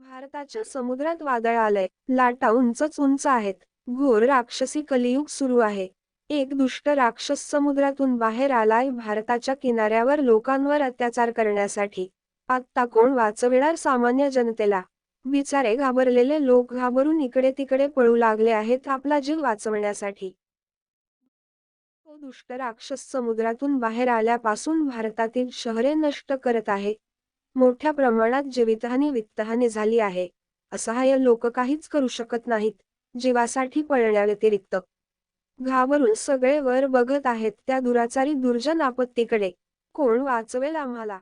भारताच्या समुद्रात वादळ आलंय. लाटा उंचच उंच आहेत. घोर राक्षसी कलियुग सुरू आहे. एक दुष्ट राक्षस समुद्रातून बाहेर आलाय भारताच्या किनाऱ्यावर लोकांवर अत्याचार करण्यासाठी. आत्ता कोण वाचविणार सामान्य जनतेला? विचारे घाबरलेले लोक घाबरून इकडे तिकडे पळू लागले आहेत आपला जीव वाचवण्यासाठी. तो दुष्ट राक्षस समुद्रातून बाहेर आल्यापासून भारतातील शहरे नष्ट करत आहे. मोठ्या प्रमाणात जीवितहानी वित्तहानी झाली आहे. असहाय्य लोक काहीच करू शकत नाहीत जीवासाठी पळण्याव्यतिरिक्त घाबरून सगळे वर बघत आहेत त्या दुराचारी दुर्जन आपत्तीकडे. कोण वाचवेल आम्हाला?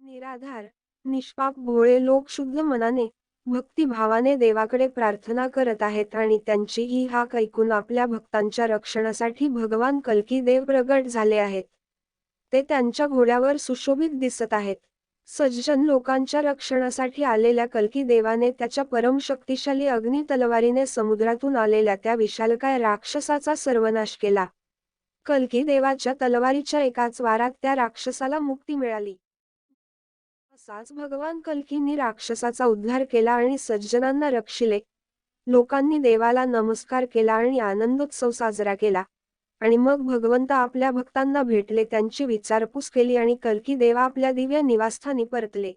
निराधार निष्पाप भोळे लोक शुद्ध मनाने भक्तिभावाने देवाकडे प्रार्थना करत आहेत आणि त्यांची ही हाक ऐकून आपल्या भक्तांच्या रक्षणासाठी भगवान कल्की देव प्रगट झाले आहेत. ते त्यांच्या घोड्यावर सुशोभित दिसत आहेत. सज्जन लोकांच्या रक्षणासाठी आलेल्या कल्की देवाने त्याच्या परमशक्तिशाली अग्नि तलवारीने समुद्रातून आलेल्या त्या विशालकाय राक्षसाचा सर्वनाश केला. कल्की देवाच्या तलवारीच्या एकाच वारात त्या राक्षसाला मुक्ती मिळाली. असाच भगवान कल्कींनी राक्षसाचा उद्धार केला आणि सज्जनांना रक्षिले. लोकांनी देवाला नमस्कार केला आणि आनंदोत्सव साजरा केला. आणि मग भगवंत आपल्या भक्तांना भेटले त्यांची विचारपूस केली आणि कल्की देवा आपल्या दिव्य निवासस्थानी परतले.